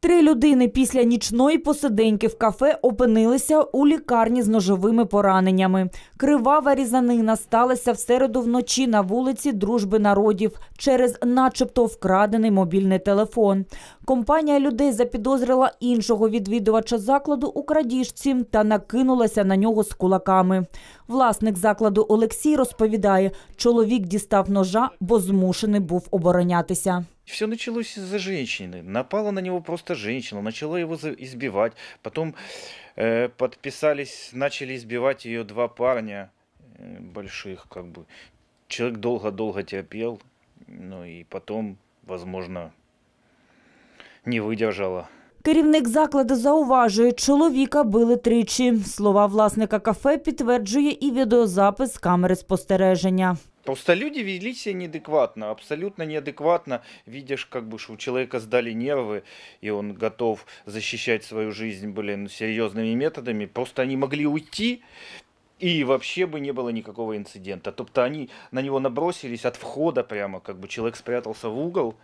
Три людини після нічної посиденьки в кафе опинилися у лікарні з ножовими пораненнями. Кривава різанина сталася в середу вночі на вулиці Дружби народів через начебто вкрадений мобільний телефон. Компанія людей запідозрила іншого відвідувача закладу у крадіжці та накинулася на нього з кулаками. Власник закладу Олексій розповідає, чоловік дістав ножа, бо змушений був оборонятися. Все началось из-за женщины. Напала на него просто женщина, начала его избивать. Потом э, подписались, начали избивать ее два парня э, больших, как бы. Человек долго-долго терпел, ну и потом, возможно, не выдержала. Керівник закладу зауважує, чоловіка били тричі. Слова власника кафе підтверджує і відеозапис з камери спостереження. Просто люди вели себя неадекватно, абсолютно неадекватно. Видишь, как бы, что у человека сдали нервы, и он готов защищать свою жизнь, блин, серьезными методами. Просто они могли уйти, и вообще бы не было никакого инцидента. Тобто они на него набросились от входа прямо, как бы человек спрятался в угол,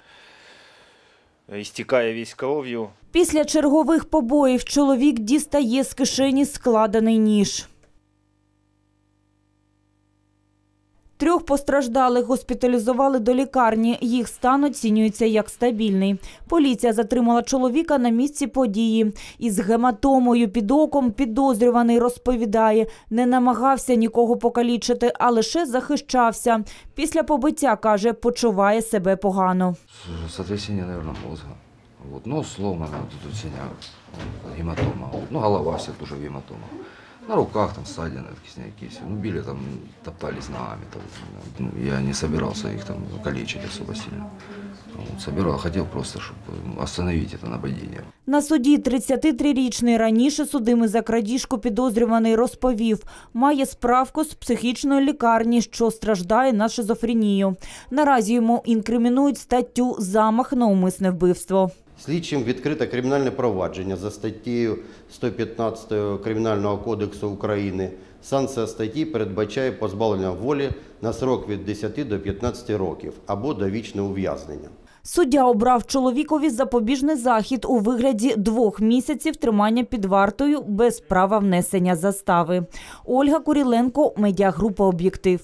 Истекая весь кровью. Після чергових побоїв чоловік дістає з кишені складений ніж. Трьох постраждалих госпіталізували до лікарні. Їх стан оцінюється як стабільний. Поліція затримала чоловіка на місці події. Із гематомою під оком підозрюваний розповідає, не намагався нікого покалічити, а лише захищався. Після побиття, каже, почуває себе погано. Сотрясение, наверное, мозга. Вот, нос сломан, тут синяк, гематома. Ну, голова вся тоже в гематомах. На руках там ссадины, такие синяки все. Ну, били там, топтались ногами. Там, ну, я не собирался их там калечить особо сильно. Вот, собирал, хотел просто, чтобы остановить это нападение. На суді 33-річний раніше судимий за крадіжку підозрюваний розповів, має справку з психічної лікарні, що страждає на шизофренію. Наразі йому інкримінують статтю «Замах на умисне вбивство». Слідчим відкрите кримінальне провадження за статтею 115 Кримінального кодексу України. Санкція статті передбачає позбавлення волі на срок від 10 до 15 років або довічне ув'язнення. Суддя обрав чоловікові запобіжний захід у вигляді двох місяців тримання під вартою без права внесення застави. Ольга Куріленко, медіагрупа «Об'єктив».